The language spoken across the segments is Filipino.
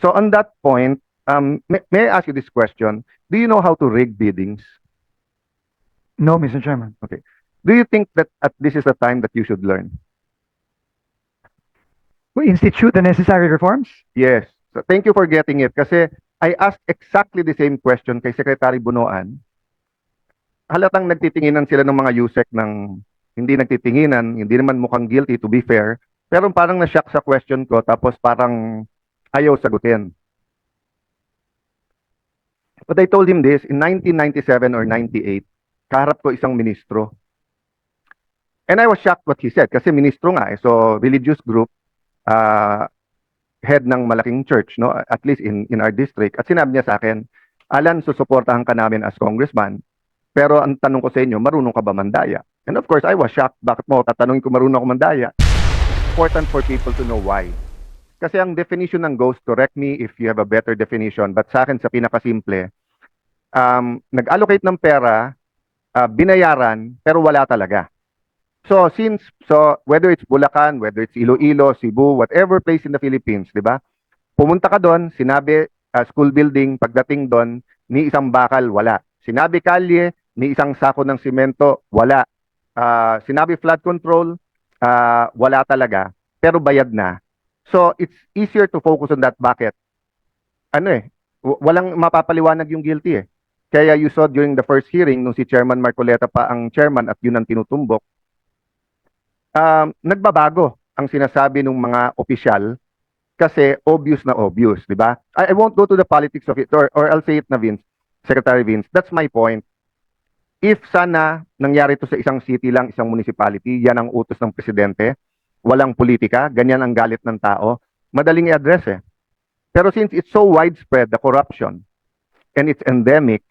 So on that point, um, may, may I ask you this question? Do you know how to rig biddings? No, Mr. Chairman. Do you think that at this is the time that you should learn? We institute the necessary reforms? Yes. So thank you for getting it kasi I asked exactly the same question kay Secretary Bunoan. Halatang nagtitinginan sila ng mga USEC ng hindi nagtitinginan, hindi naman mukhang guilty to be fair, pero parang na-shock sa question ko tapos parang ayaw sagutin. But I told him this, in 1997 or 98, kaharap ko isang ministro. And I was shocked what he said kasi ministro nga eh, so religious group, uh, head ng malaking church, no? At least in in our district. At sinabi niya sa akin, Alan, susuportahan ka namin as congressman. Pero ang tanong ko sa inyo, marunong ka ba mandaya? And of course, I was shocked. Bakit mo tatanungin ko marunong ako mandaya? Important for people to know why. Kasi ang definition ng ghost, correct me if you have a better definition, but sa akin sa pinakasimple, um, nag-allocate ng pera, uh, binayaran, pero wala talaga. So since so whether it's Bulacan, whether it's Iloilo, Cebu, whatever place in the Philippines, 'di ba? Pumunta ka doon, sinabi uh, school building, pagdating doon, ni isang bakal wala. Sinabi kalye, ni isang sako ng simento, wala. Ah, sinabi flood control, ah, wala talaga, pero bayad na. So it's easier to focus on that bucket. Ano eh, walang mapapaliwanag yung guilty eh. Kaya you saw during the first hearing nung si Chairman Marcoleta pa ang chairman at yun ang tinutumbok, um, nagbabago ang sinasabi ng mga opisyal kasi obvious na obvious, di ba? I, I won't go to the politics of it or, or I'll say it na Vince, Secretary Vince. That's my point. If sana nangyari to sa isang city lang, isang municipality, yan ang utos ng presidente, walang politika, ganyan ang galit ng tao, madaling i-address eh. Pero since it's so widespread, the corruption, and it's endemic,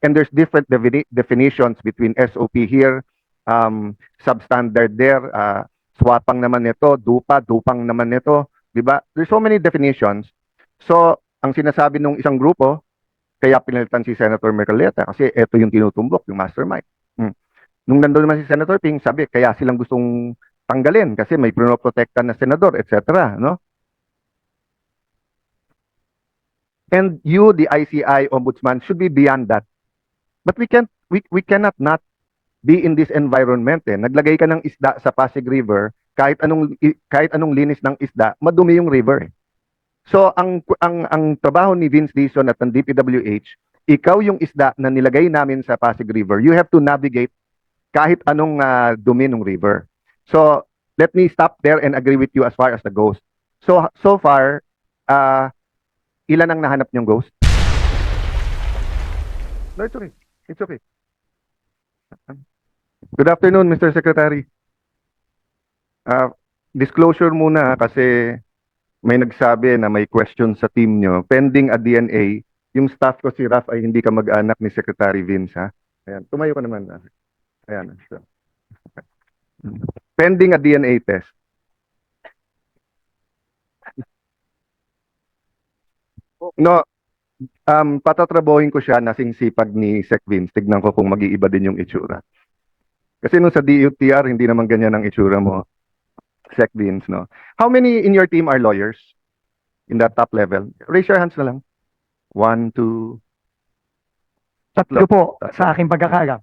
and there's different defini- definitions between SOP here, um, substandard there, uh, swapang naman nito, dupa, dupang naman nito, di ba? There's so many definitions. So, ang sinasabi ng isang grupo, kaya pinalitan si Senator Mercaleta kasi ito yung tinutumbok, yung mastermind. Hmm. Nung nandun naman si Senator Ping, sabi, kaya silang gustong tanggalin kasi may pinoprotektan na senador, etc. No? And you, the ICI ombudsman, should be beyond that. But we can't, we, we cannot not be in this environment eh. Naglagay ka ng isda sa Pasig River, kahit anong kahit anong linis ng isda, madumi yung river eh. So ang ang ang trabaho ni Vince Dizon at ng DPWH, ikaw yung isda na nilagay namin sa Pasig River. You have to navigate kahit anong ah, dumi ng river. So let me stop there and agree with you as far as the ghost. So so far, ah ilan ang nahanap niyong ghost? No, it's okay. It's okay. Good afternoon, Mr. Secretary. Ah, disclosure muna ha, kasi may nagsabi na may question sa team nyo. Pending a DNA, yung staff ko si Raf ay hindi ka mag-anak ni Secretary Vince ha. Ayan, tumayo ka naman. ah. Ayan. So. Pending a DNA test. No, um, patatrabohin ko siya na sipag ni Sec Vince. Tignan ko kung mag-iiba din yung itsura. Kasi nung sa DUTR, hindi naman ganyan ang itsura mo. Sec Vince, no? How many in your team are lawyers? In that top level? Raise your hands na lang. One, two, Tatlo po Tatlo. sa aking pagkakalam.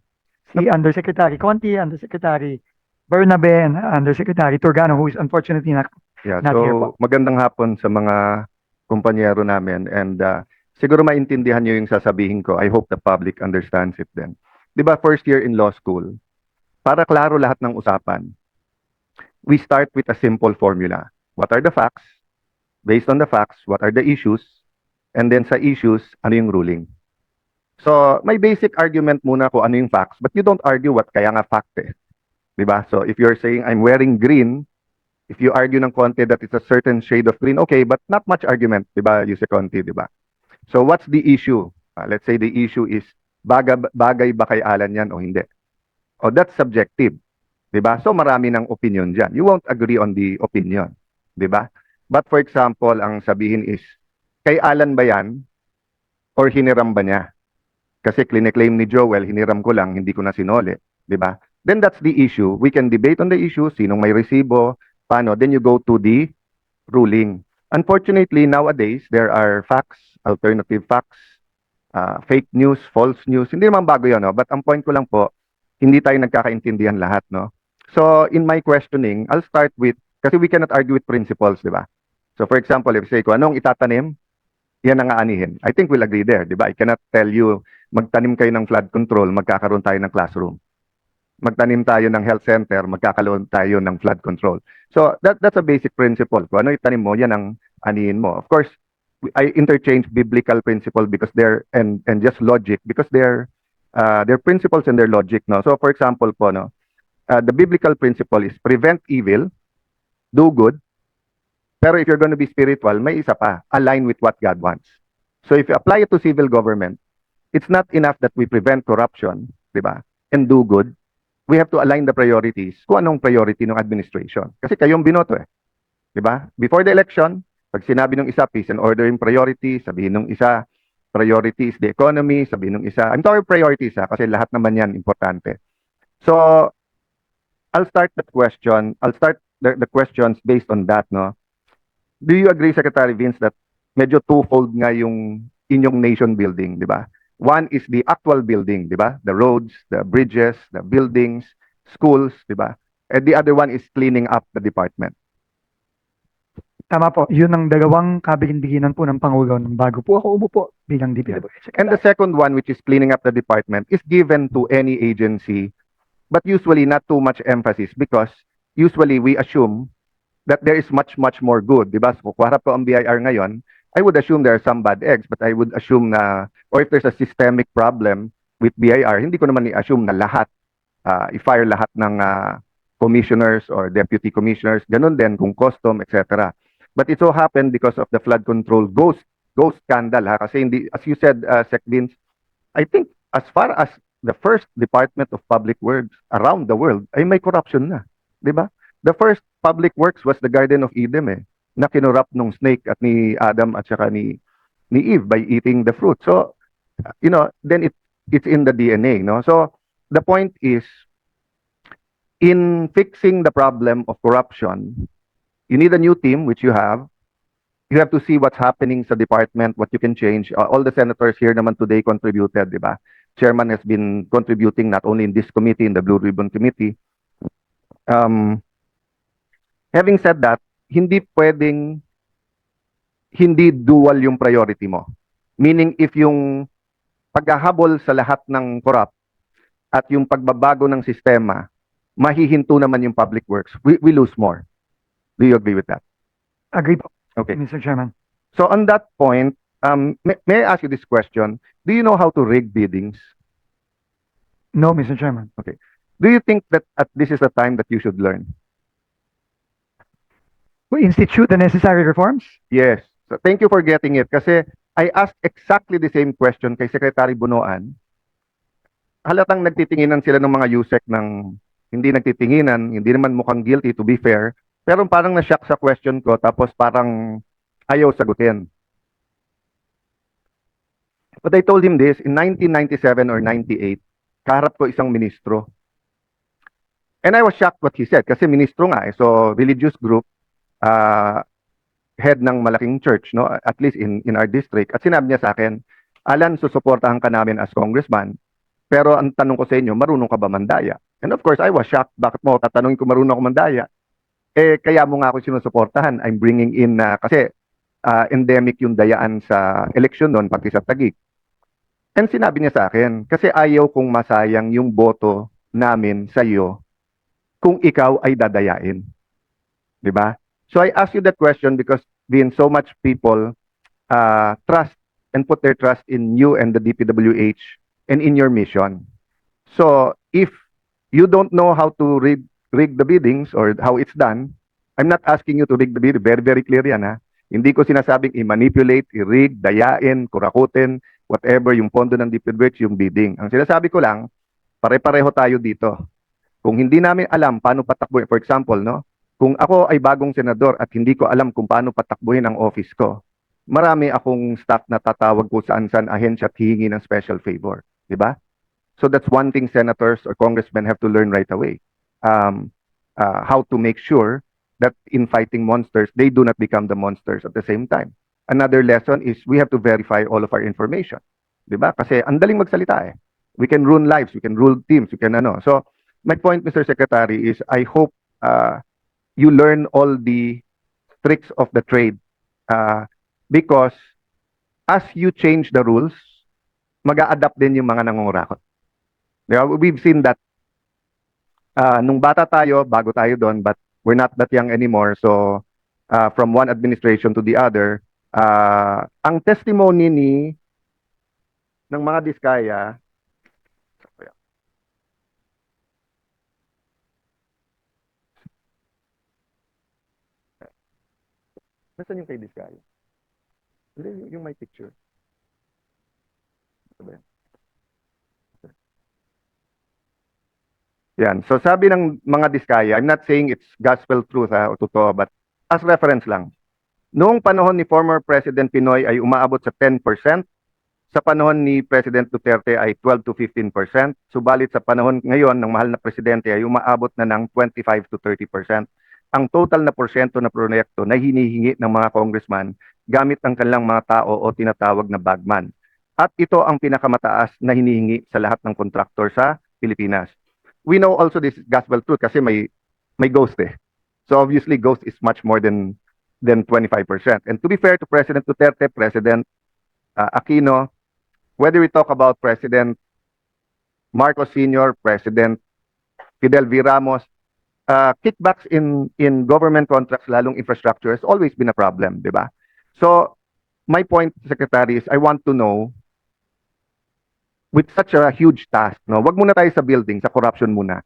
Si Undersecretary Conti, Undersecretary Bernabe, and Undersecretary Turgano, who is unfortunately not. Yeah, Not here so magandang hapon sa mga kumpanyero namin and uh, siguro maintindihan niyo yung sasabihin ko. I hope the public understands it then. 'Di ba first year in law school, para klaro lahat ng usapan, we start with a simple formula. What are the facts? Based on the facts, what are the issues? And then sa issues, ano yung ruling? So, may basic argument muna kung ano yung facts, but you don't argue what kaya nga fact eh. 'Di ba? So, if you're saying I'm wearing green, if you argue ng konti that it's a certain shade of green, okay, but not much argument, di ba, Yuse Conti, di ba? So what's the issue? Uh, let's say the issue is, baga, bagay ba kay Alan yan o hindi? O that's subjective, di ba? So marami ng opinion dyan. You won't agree on the opinion, di ba? But for example, ang sabihin is, kay Alan ba yan? Or hiniram ba niya? Kasi cliniclaim ni Joel, hiniram ko lang, hindi ko na sinole, di ba? Then that's the issue. We can debate on the issue, sinong may resibo, paano, then you go to the ruling. Unfortunately, nowadays, there are facts, alternative facts, uh, fake news, false news. Hindi naman bago yun, no? but ang point ko lang po, hindi tayo nagkakaintindihan lahat. No? So, in my questioning, I'll start with, kasi we cannot argue with principles, di ba? So, for example, if say ko, anong itatanim, yan ang aanihin. I think we'll agree there, di ba? I cannot tell you, magtanim kayo ng flood control, magkakaroon tayo ng classroom. Magtanim tayo ng health center, magkakaroon tayo ng flood control. So, that, that's a basic principle. Kung ano itanim mo, yan ang anihin mo. Of course, I interchange biblical principle because they're, and, and just logic, because they're, uh, they're principles and their logic, no? So, for example po, no? Uh, the biblical principle is prevent evil, do good, pero if you're going to be spiritual, may isa pa, align with what God wants. So if you apply it to civil government, it's not enough that we prevent corruption, di ba? And do good. We have to align the priorities kung anong priority ng administration. Kasi kayong binoto eh. Di ba? Before the election, pag sinabi ng isa, peace and order yung priority, sabihin ng isa, priority is the economy, sabihin ng isa, I'm talking priorities ha, kasi lahat naman yan importante. So, I'll start the question, I'll start the, the questions based on that, no? Do you agree, Secretary Vince, that medyo twofold nga yung inyong nation building, di ba? One is the actual building, di ba? The roads, the bridges, the buildings, schools, di ba? And the other one is cleaning up the department. Tama po, yun ang dalawang kabilin-biginan po ng Pangulo nung bago po ako umupo bilang DPWH. And the second one, which is cleaning up the department, is given to any agency, but usually not too much emphasis because usually we assume that there is much, much more good. Di ba? So, kung harap ko ang BIR ngayon, I would assume there are some bad eggs, but I would assume na, or if there's a systemic problem with BIR, hindi ko naman i-assume na lahat, uh, i-fire lahat ng uh, commissioners or deputy commissioners, ganun din kung custom, etc. But it so happened because of the flood control ghost, ghost scandal, ha? kasi hindi, as you said, uh, Sec Vince, I think as far as the first Department of Public Works around the world, ay may corruption na. Di ba? The first public works was the Garden of Eden eh, na kinurap nung snake at ni Adam at saka ni ni Eve by eating the fruit. So, you know, then it it's in the DNA, no? So, the point is in fixing the problem of corruption, you need a new team which you have. You have to see what's happening sa department, what you can change. Uh, all the senators here naman today contributed, di ba? Chairman has been contributing not only in this committee, in the Blue Ribbon Committee. Um, having said that, hindi pwedeng hindi dual yung priority mo. Meaning if yung paghahabol sa lahat ng corrupt at yung pagbabago ng sistema, mahihinto naman yung public works. We, we lose more. Do you agree with that? Agree po, Okay. Mr. Chairman. So on that point, um, may, may I ask you this question? Do you know how to rig biddings? No, Mr. Chairman. Do you think that at this is the time that you should learn? We institute the necessary reforms? Yes. So thank you for getting it. Kasi I asked exactly the same question kay Secretary Bunoan. Halatang nagtitinginan sila ng mga USEC ng hindi nagtitinginan, hindi naman mukhang guilty to be fair. Pero parang na-shock sa question ko tapos parang ayaw sagutin. But I told him this, in 1997 or 98, kaharap ko isang ministro. And I was shocked what he said kasi ministro nga eh. So religious group, uh, head ng malaking church, no? At least in in our district. At sinabi niya sa akin, Alan, susuportahan ka namin as congressman. Pero ang tanong ko sa inyo, marunong ka ba mandaya? And of course, I was shocked. Bakit mo tatanungin ko marunong ako mandaya? Eh, kaya mo nga ako sinusuportahan. I'm bringing in na, kasi ah, endemic yung dayaan sa eleksyon doon, pati sa Tagig. And sinabi niya sa akin, kasi ayaw kong masayang yung boto namin sa iyo kung ikaw ay dadayain. 'Di ba? So I ask you that question because being so much people uh, trust and put their trust in you and the DPWH and in your mission. So if you don't know how to rig, rig the biddings or how it's done, I'm not asking you to rig the bidding. Very, very clear yan ha. Hindi ko sinasabing i-manipulate, i-rig, dayain, kurakutin, whatever yung pondo ng DPWH, yung bidding. Ang sinasabi ko lang, pare-pareho tayo dito. Kung hindi namin alam paano patakbuhin, for example, no? Kung ako ay bagong senador at hindi ko alam kung paano patakbuhin ang office ko, marami akong staff na tatawag ko saan saan ahensya at hihingi ng special favor. Di ba? So that's one thing senators or congressmen have to learn right away. Um, uh, how to make sure that in fighting monsters, they do not become the monsters at the same time. Another lesson is we have to verify all of our information. 'Di ba? Kasi ang daling magsalita eh. We can ruin lives, we can rule teams, we can ano. So, my point, Mr. Secretary, is I hope uh, you learn all the tricks of the trade uh, because as you change the rules, mag adapt din yung mga nangungurakot. Di ba? We've seen that uh, nung bata tayo, bago tayo doon, but we're not that young anymore. So, uh, from one administration to the other, uh, ang testimony ni ng mga diskaya, Nasaan yung kay Diskaya? Hindi, yung- yung may picture. Ito ba yan? Yan. So sabi ng mga Diskaya, I'm not saying it's gospel truth ha, o totoo, but as reference lang. Noong panahon ni former President Pinoy ay umaabot sa 10%, sa panahon ni President Duterte ay 12 to 15%, subalit sa panahon ngayon ng mahal na presidente ay umaabot na ng 25 to 30%. Ang total na porsyento na proyekto na hinihingi ng mga congressman gamit ang kanilang mga tao o tinatawag na bagman. At ito ang pinakamataas na hinihingi sa lahat ng kontraktor sa Pilipinas. We know also this is gospel truth kasi may may ghost eh. So obviously ghost is much more than than 25%. And to be fair to President Duterte, President uh, Aquino, whether we talk about President Marcos Sr., President Fidel V. Ramos, uh, kickbacks in in government contracts, lalong infrastructure, has always been a problem, di ba? So, my point, Secretary, is I want to know, with such a huge task, no, wag muna tayo sa building, sa corruption muna.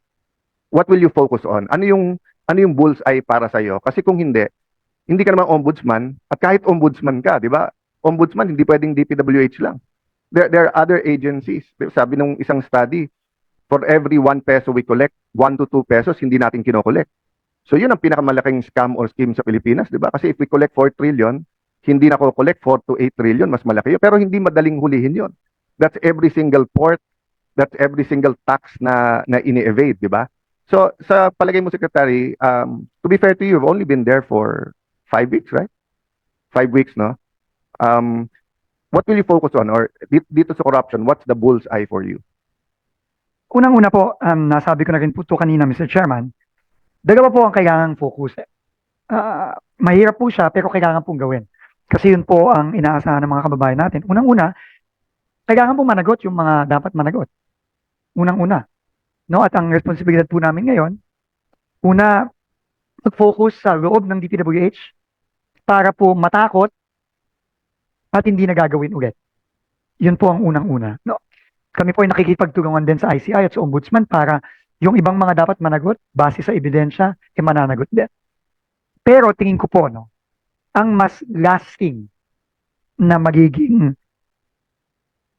What will you focus on? Ano yung ano yung bullseye para sa iyo? Kasi kung hindi, hindi ka naman ombudsman at kahit ombudsman ka, di ba? Ombudsman hindi pwedeng DPWH lang. There there are other agencies. Sabi nung isang study, for every 1 peso we collect, 1 to 2 pesos hindi natin kinokollect. So yun ang pinakamalaking scam or scheme sa Pilipinas, di ba? Kasi if we collect 4 trillion, hindi na collect 4 to 8 trillion, mas malaki yun. Pero hindi madaling hulihin yun. That's every single port, that's every single tax na na ini-evade, di ba? So sa palagay mo, Secretary, um, to be fair to you, you've only been there for five weeks, right? Five weeks, no? Um, what will you focus on? Or di- dito sa corruption, what's the bullseye for you? Unang-una po, um, nasabi ko na rin po ito kanina, Mr. Chairman, dalawa po ang kailangang focus. Ah, mahirap po siya, pero kailangan pong gawin. Kasi yun po ang inaasahan ng mga kababayan natin. Unang-una, kailangan po managot yung mga dapat managot. Unang-una. No? At ang responsibilidad po namin ngayon, una, mag-focus sa loob ng DPWH para po matakot at hindi na gagawin ulit. Yun po ang unang-una. No? Kami po ay nakikipagtulungan din sa ICI at sa Ombudsman para yung ibang mga dapat managot base sa ebidensya, e mananagot din. Pero tingin ko po, no, ang mas lasting na magiging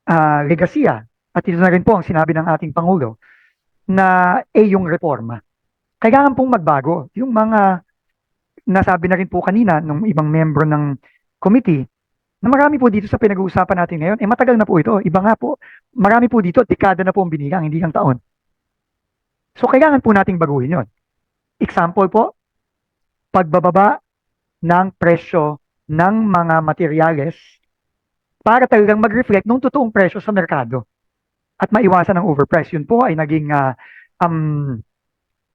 ah legasiya, at ito na rin po ang sinabi ng ating Pangulo, na eh yung reforma. Kailangan pong magbago. Yung mga nasabi na rin po kanina ng ibang membro ng committee, na marami po dito sa pinag-uusapan natin ngayon, eh matagal na po ito. Iba nga po, marami po dito, dekada na po ang binilang, hindi lang taon. So kailangan po nating baguhin yon. Example po, pagbababa ng presyo ng mga materyales para talagang mag-reflect ng totoong presyo sa merkado at maiwasan ang overprice. Yun po ay naging ah, um,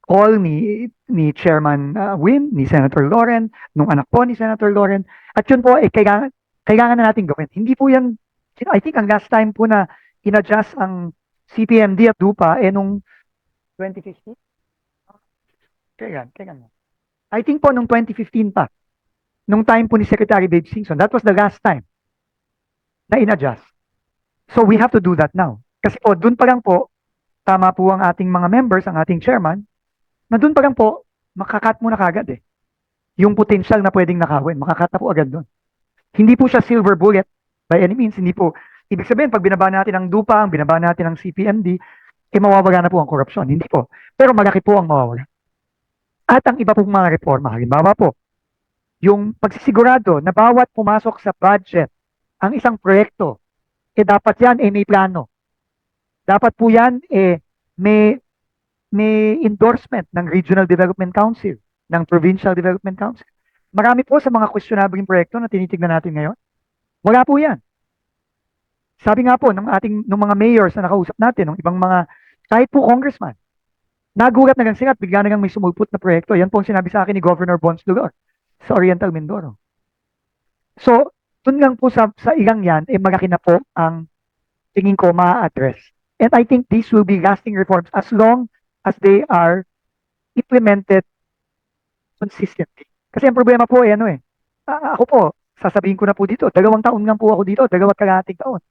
call ni ni Chairman ah, Win, ni Senator Loren, nung anak po ni Senator Loren. At yun po ay kailangan, kailangan na natin gawin. Hindi po yan, I think ang last time po na in-adjust ang CPMD at DUPA eh nung 2015? Kailan? Kailan? I think po nung 2015 pa. Nung time po ni Secretary Dave Singson. That was the last time na in-adjust. So we have to do that now. Kasi po, dun pa lang po, tama po ang ating mga members, ang ating chairman, na dun pa lang po, makakat mo na kagad eh. Yung potential na pwedeng nakawin, makakat na po agad dun. Hindi po siya silver bullet by any means. Hindi po, ibig sabihin, pag binaba natin ang DUPA, binaba natin ang CPMD, eh mawawala na po ang korupsyon. Hindi po. Pero malaki po ang mawawala. At ang iba pong mga reforma, halimbawa po, yung pagsisigurado na bawat pumasok sa budget ang isang proyekto, eh dapat yan eh may plano. Dapat po yan eh may may endorsement ng Regional Development Council, ng Provincial Development Council. Marami po sa mga questionable proyekto na tinitignan natin ngayon. Wala po yan. Sabi nga po ng ating ng mga mayors na nakausap natin, ng ibang mga kahit po congressman, nagulat na lang bigla na may sumulpot na proyekto. Yan po ang sinabi sa akin ni Governor Bons Dulor sa Oriental Mindoro. So, dun lang po sa, sa ilang yan, eh malaki na po ang tingin ko ma-address. And I think these will be lasting reforms as long as they are implemented consistently. Kasi ang problema po ay ano eh, a- ako po, sasabihin ko na po dito, dalawang taon lang po ako dito, dalawang kalahating taon.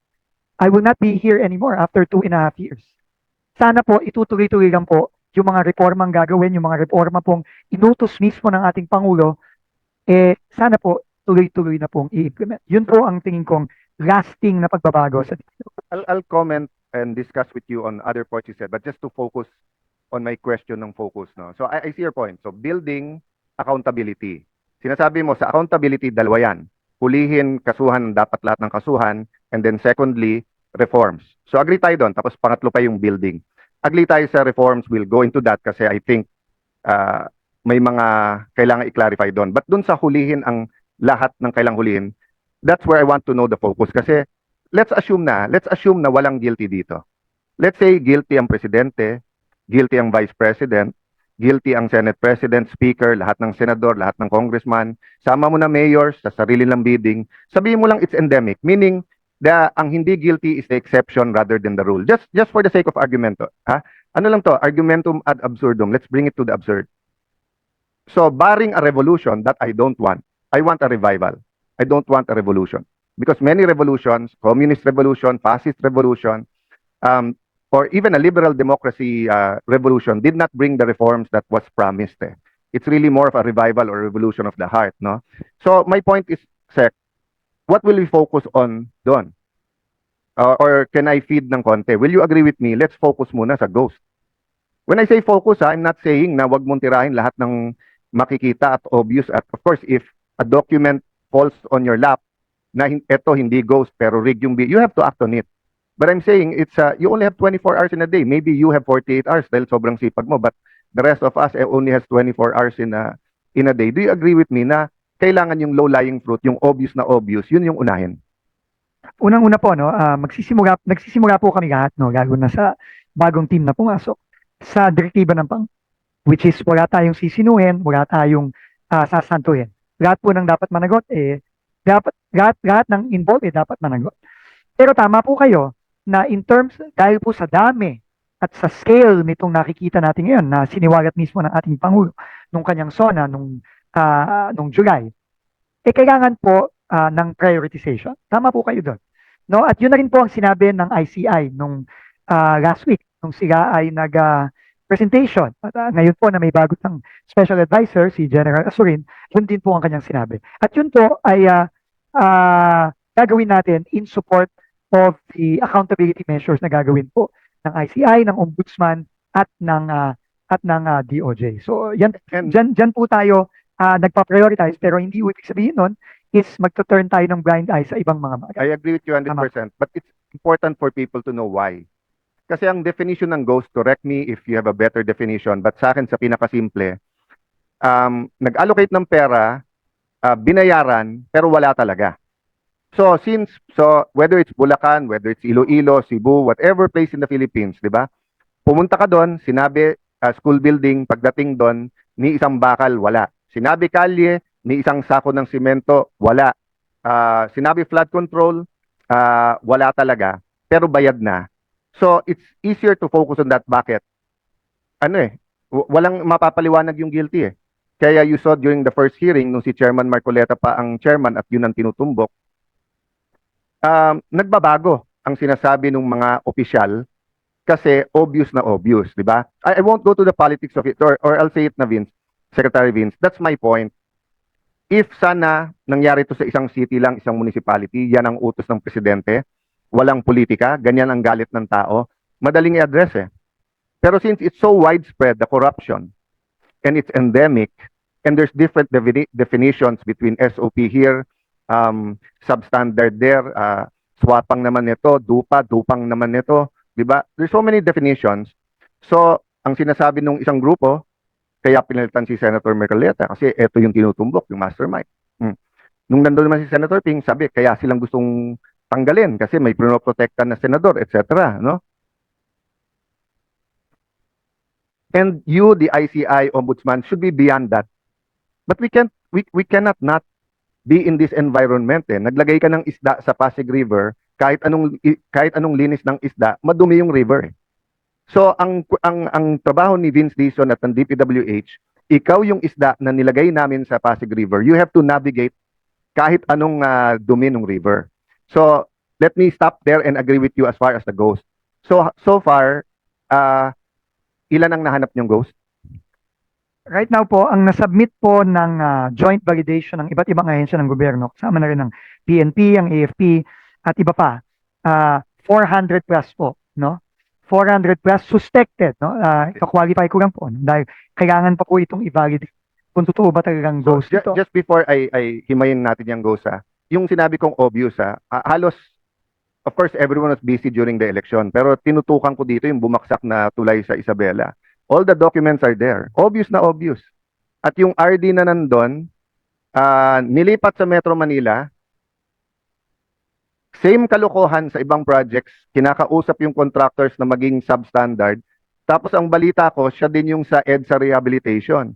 I will not be here anymore after two and a half years. Sana po itutuloy-tuloy lang po yung mga reformang gagawin, yung mga reforma pong inutos mismo ng ating Pangulo, eh sana po tuloy-tuloy na pong i-implement. Yun po ang tingin kong lasting na pagbabago sa I'll, I'll comment and discuss with you on other points you said, but just to focus on my question ng focus. No? So I, I see your point. So building accountability. Sinasabi mo sa accountability, dalawa yan. Hulihin kasuhan ng dapat lahat ng kasuhan, and then secondly, reforms. So agree tayo doon. Tapos pangatlo pa yung building. Agree tayo sa reforms. We'll go into that kasi I think uh, may mga kailangan i-clarify doon. But doon sa hulihin ang lahat ng kailangang hulihin, that's where I want to know the focus. Kasi let's assume na, let's assume na walang guilty dito. Let's say guilty ang presidente, guilty ang vice president, guilty ang senate president, speaker, lahat ng senador, lahat ng congressman, sama mo na mayors sa sarili ng bidding, sabihin mo lang it's endemic, meaning the ang hindi guilty is the exception rather than the rule. Just just for the sake of argumento, ha? Ano lang to, argumentum ad absurdum. Let's bring it to the absurd. So barring a revolution that I don't want, I want a revival. I don't want a revolution because many revolutions, communist revolution, fascist revolution, um, or even a liberal democracy uh, revolution did not bring the reforms that was promised. eh. It's really more of a revival or revolution of the heart, no? So my point is, Sec, what will we focus on doon? Uh, or can I feed ng konti? Will you agree with me? Let's focus muna sa ghost. When I say focus, ha, I'm not saying na wag mong tirahin lahat ng makikita at obvious. At of course, if a document falls on your lap na eto hindi ghost pero rig yung you have to act on it. But I'm saying it's uh, you only have 24 hours in a day. Maybe you have 48 hours dahil sobrang sipag mo but the rest of us eh, only has 24 hours in a in a day. Do you agree with me na kailangan yung low-lying fruit, yung obvious na obvious, yun yung unahin? Unang-una po, no, ah, magsisimula, nagsisimula po kami lahat, no, lalo na sa bagong team na pumasok sa direktiba ng pang, which is wala tayong sisinuhin, wala tayong ah, sasantuhin. Lahat po ng dapat managot, eh, dapat, lahat, lahat ng involved, eh, dapat managot. Pero tama po kayo, na in terms, dahil po sa dami at sa scale nitong nakikita natin ngayon, na siniwagat mismo ng ating Pangulo, nung kanyang SONA, nung, ah, nung July, eh, kailangan po ah, ng prioritization. Tama po kayo doon. No? At yun na rin po ang sinabi ng ICI nung ah, last week nung sila ay nag ah, presentation. At ah, ngayon po na may bago ng special advisor si General Asurin, yun din po ang kanyang sinabi. At yun po ay ah, ah, gagawin natin in support of the accountability measures na gagawin po ng ICI, ng Ombudsman at ng ah, at ng ah, DOJ. So yan And Diyan, diyan po tayo ah, nagpa-prioritize pero hindi ibig sabihin nun is magto-turn tayo ng blind eye sa ibang mga bagay. I agree with you 100%, but it's important for people to know why. Kasi ang definition ng ghost, correct me if you have a better definition, but sa akin sa pinakasimple, um, nag-allocate ng pera, ah, binayaran, pero wala talaga. So since, so whether it's Bulacan, whether it's Iloilo, Cebu, whatever place in the Philippines, di ba? Pumunta ka doon, sinabi ah, school building, pagdating doon, ni isang bakal, wala. Sinabi kalye, ni isang sako ng simento, wala. Ah, sinabi flood control, ah, wala talaga, pero bayad na. So, it's easier to focus on that. Bakit? Ano eh, walang mapapaliwanag yung guilty eh. Kaya you saw during the first hearing, nung si Chairman Marcoleta pa ang chairman at yun ang tinutumbok, um, nagbabago ang sinasabi ng mga opisyal kasi obvious na obvious, di ba? I, I won't go to the politics of it or, or I'll say it na Vince, Secretary Vince, that's my point. If sana nangyari to sa isang city lang, isang municipality, yan ang utos ng presidente, walang politika, ganyan ang galit ng tao, madaling i-address eh. Pero since it's so widespread, the corruption, and it's endemic, and there's different defini- definitions between SOP here, um, substandard there, uh, swapang naman nito, dupa, dupang naman nito, di ba? There's so many definitions. So, ang sinasabi ng isang grupo, kaya pinalitan si Senator Mercaleta kasi ito yung tinutumbok, yung mastermind. Mm. Nung nandun naman si Senator Ping, sabi, kaya silang gustong tanggalin kasi may pinoprotektan na senador, etc. No? And you, the ICI ombudsman, should be beyond that. But we can't, we, we cannot not be in this environment. Eh. Naglagay ka ng isda sa Pasig River, kahit anong kahit anong linis ng isda, madumi yung river. Eh. So ang ang ang trabaho ni Vince Dizon at ng DPWH, ikaw yung isda na nilagay namin sa Pasig River. You have to navigate kahit anong ah, dumi ng river. So let me stop there and agree with you as far as the ghost. So so far, ah ilan ang nahanap niyong ghost? Right now po, ang nasubmit po ng ah, joint validation ng iba't ibang ahensya ng gobyerno, kasama na rin ng PNP, ang AFP, at iba pa, ah, 400 plus po, no? 400 plus suspected, no? Uh, qualify ko lang po, no? dahil kailangan pa po itong i-validate kung totoo ba talagang So, ghost ju- ito. just before I, I himayin natin yung ghost, ah, yung sinabi kong obvious, ah, ah, halos, of course, everyone was busy during the election, pero tinutukan ko dito yung bumaksak na tulay sa Isabela. All the documents are there. Obvious na obvious. At yung RD na nandun, ah, nilipat sa Metro Manila, same kalokohan sa ibang projects, kinakausap yung contractors na maging substandard, tapos ang balita ko, siya din yung sa EDSA rehabilitation.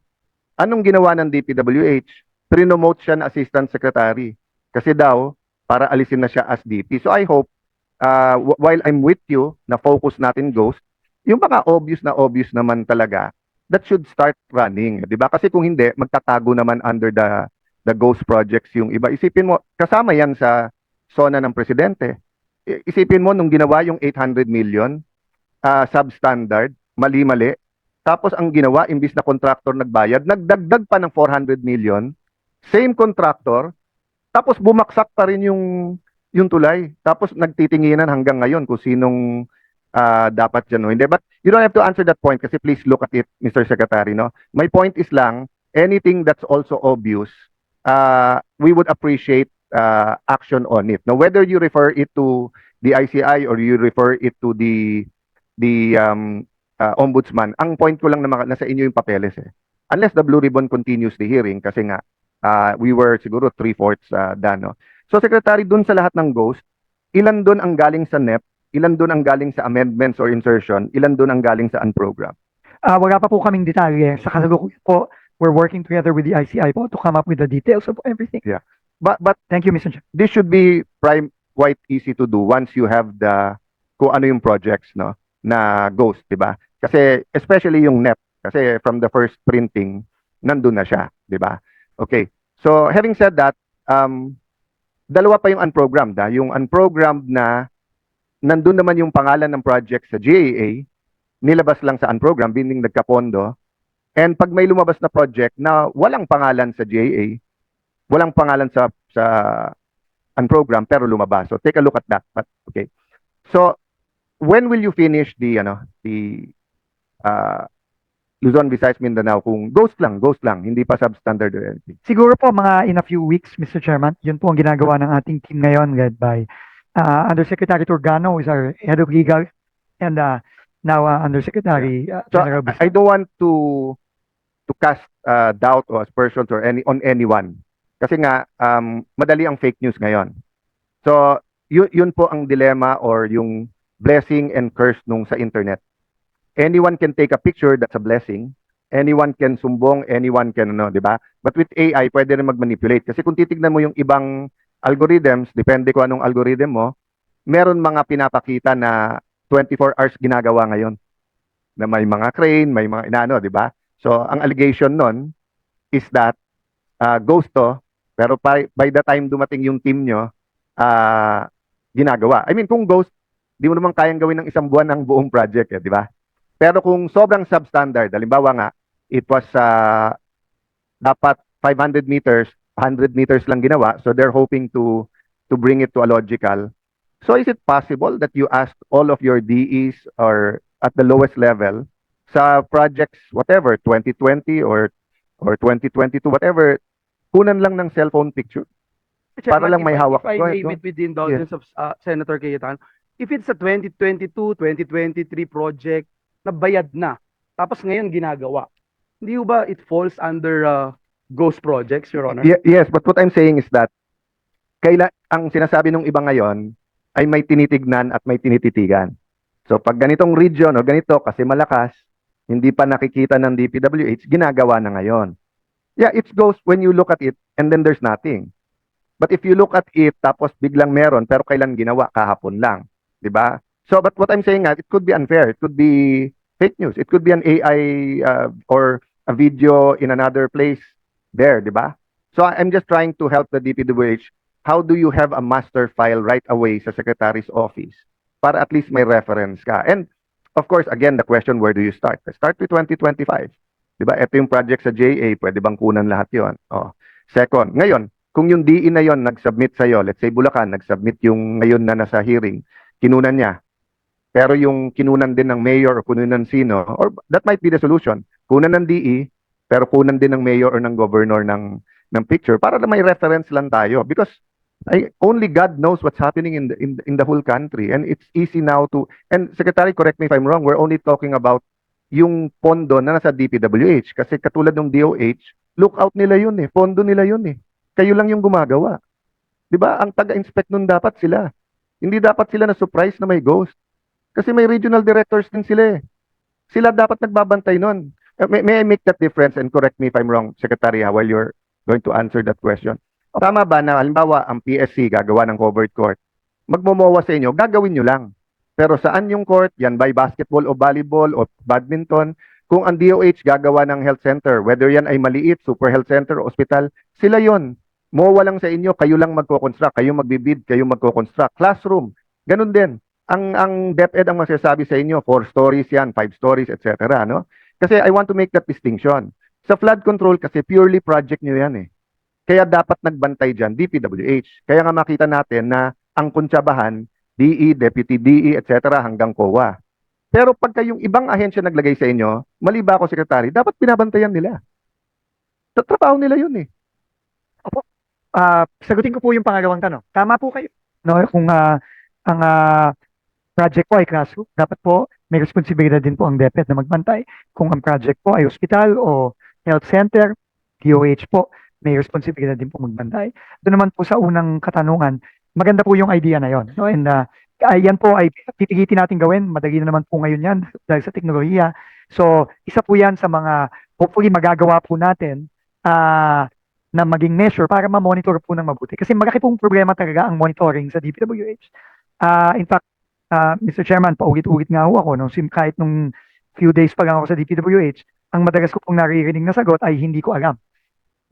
Anong ginawa ng DPWH? Prinomote siya na assistant secretary. Kasi daw, para alisin na siya as DP. So I hope, uh, wh- while I'm with you, na focus natin ghost, yung mga obvious na obvious naman talaga, that should start running. Di ba? Kasi kung hindi, magtatago naman under the the ghost projects yung iba. Isipin mo, kasama yan sa SONA ng presidente. Isipin mo, nung ginawa yung 800 million, ah, substandard, mali-mali, tapos ang ginawa, imbis na contractor nagbayad, nagdagdag pa ng 400 million, same contractor, tapos bumaksak pa rin yung yung tulay. Tapos nagtitinginan hanggang ngayon kung sinong ah, dapat hindi. But you don't have to answer that point kasi please look at it, Mr. Secretary. No? My point is lang, anything that's also obvious, uh, we would appreciate uh, action on it. Now, whether you refer it to the ICI or you refer it to the the um, uh, ombudsman, ang point ko lang na nasa inyo yung papeles eh. Unless the Blue Ribbon continues the hearing kasi nga uh, we were siguro three-fourths uh, done. No? So Secretary, dun sa lahat ng ghost, ilan dun ang galing sa NEP, ilan dun ang galing sa amendments or insertion, ilan dun ang galing sa unprogram. Ah, wala pa po kaming detalye. Sa kasalukuyan po, we're working together with the ICI po to come up with the details of everything. But, but Thank you, Mr. Chair. this should be prime quite easy to do once you have the kung ano yung projects no na ghost, 'di ba? Kasi especially yung NEP kasi from the first printing nandun na siya, 'di ba? Okay. So having said that, um dalawa pa yung unprogrammed, ah. yung unprogrammed na nandun naman yung pangalan ng project sa GAA, nilabas lang sa unprogrammed, meaning nagkapondo. And pag may lumabas na project na walang pangalan sa GAA, walang pangalan sa sa unprogrammed pero lumabas. So take a look at that. But, okay. So when will you finish the ano the uh, Luzon, Visayas, Mindanao kung ghost lang, ghost lang, hindi pa substandard or anything. Siguro po mga in a few weeks, Mr. Chairman, yun po ang ginagawa ng ating team ngayon led by uh, Undersecretary Turgano, is our head of legal, and uh, now uh, Undersecretary uh, So General I, I don't want to to cast uh, doubt or aspersions or any on anyone. Kasi nga um, madali ang fake news ngayon. So yun, yun po ang dilemma or yung blessing and curse nung sa internet. Anyone can take a picture, that's a blessing. Anyone can sumbong, anyone can ano, 'di ba? But with AI, pwede rin mag-manipulate kasi kung titignan mo yung ibang algorithms, depende kung anong algorithm mo, meron mga pinapakita na 24 hours ginagawa ngayon na may mga crane, may mga inaano, 'di ba? So ang allegation nun is that uh, ghost to, pero by, by the time dumating yung team nyo, ah, ginagawa. I mean, kung ghost, di mo naman kayang gawin ng isang buwan ang buong project, eh, di ba? Pero kung sobrang substandard, halimbawa nga, it was uh, dapat 500 meters, 100 meters lang ginawa, so they're hoping to to bring it to a logical. So is it possible that you ask all of your DEs or at the lowest level sa projects whatever 2020 or or 2022 whatever kunan lang ng cellphone picture? Para lang may hawak. If I Go ahead, may, go with, with the indulgence of uh, Senator Cayetano, if it's a 2022, 2023 project na bayad na, tapos ngayon ginagawa, Hindi ba it falls under uh, ghost projects, Your Honor? Ye- yes, but what I'm saying is that kaila ang sinasabi ng iba ngayon ay may tinitignan at may tinititigan. So pag ganitong region o ganito kasi malakas, hindi pa nakikita ng DPWH, ginagawa na ngayon. Yeah, it goes when you look at it and then there's nothing. But if you look at it tapos biglang meron pero kailan ginawa kahapon lang, 'di ba? So but what I'm saying nga, it could be unfair, it could be fake news, it could be an AI uh, or a video in another place there, 'di ba? So I'm just trying to help the DPWH. How do you have a master file right away sa secretary's office para at least may reference ka? And of course, again, the question, where do you start? Start with 2025. Di ba? Ito yung project sa JA, pwede bang kunan lahat yon? Oh. Second, ngayon, kung yung DE na yon nag-submit sa'yo, let's say Bulacan, nag-submit yung ngayon na nasa hearing, kinunan niya. Pero yung kinunan din ng mayor o kinunan sino, or that might be the solution. Kunan ng DE, pero kunan din ng mayor or ng governor ng ng picture para na may reference lang tayo. Because I, only God knows what's happening in the in, in the whole country. And it's easy now to and secretary correct me if I'm wrong we're only talking about yung pondo na nasa DPWH kasi katulad ng DOH lookout nila yun eh. Pondo nila yun eh. Kayo lang yung gumagawa. 'di ba? Ang taga-inspect nun dapat sila. Hindi dapat sila na surprise na may ghost. Kasi may regional directors din sila eh. Sila dapat nagbabantay nun may, may I make that difference and correct me if I'm wrong secretary while you're going to answer that question Tama ba na halimbawa ang PSC gagawa ng covered court, magmomowa sa inyo, gagawin nyo lang. Pero saan yung court? Yan by basketball o volleyball o badminton. Kung ang DOH gagawa ng health center, whether yan ay maliit, super health center hospital, sila yon. Mowa lang sa inyo, kayo lang magko-construct, kayo magbibid, kayo magko-construct. Classroom, ganun din. Ang ang DepEd ang masasabi sa inyo, four stories yan, five stories, etc. No? Kasi I want to make that distinction. Sa flood control kasi purely project nyo yan eh. Kaya dapat nagbantay dyan, DPWH. Kaya nga makita natin na ang kuntsabahan, DE, Deputy DE, etc. hanggang COA. Pero pagka yung ibang ahensya naglagay sa inyo, mali ba ako, Secretary, dapat binabantayan nila. Sa trabaho nila yun eh. Ah, sagutin ko po yung pangalawang tanong. Tama po kayo. No, kung ah, ang ah, project po ay classroom, dapat po may responsibilidad din po ang DepEd na magbantay. Kung ang project po ay hospital o health center, DOH po, may responsibilidad din po magbantay. Doon naman po sa unang katanungan, maganda po yung idea na yon. No? And ay, yan po ay pipigitin natin gawin. Madali na naman po ngayon yan dahil sa teknolohiya. So, isa po yan sa mga hopefully magagawa po natin ah, na maging measure para ma-monitor po ng mabuti. Kasi malaki pong problema talaga ang monitoring sa DPWH. Ah, in fact, ah, Mr. Chairman, paulit-ulit nga ako, no, sim, kahit nung few days pa lang ako sa DPWH, ang madalas ko pong naririnig na sagot ay hindi ko alam.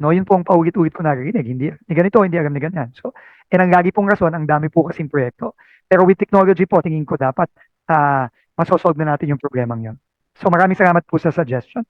No, yun po ang paulit-ulit ko naririnig. Hindi, ni ganito, hindi alam ni ganyan. So, and ang lagi pong rason, ang dami po kasing proyekto. Pero with technology po, tingin ko dapat ah masosolve na natin yung problemang yun. So maraming salamat po sa suggestion.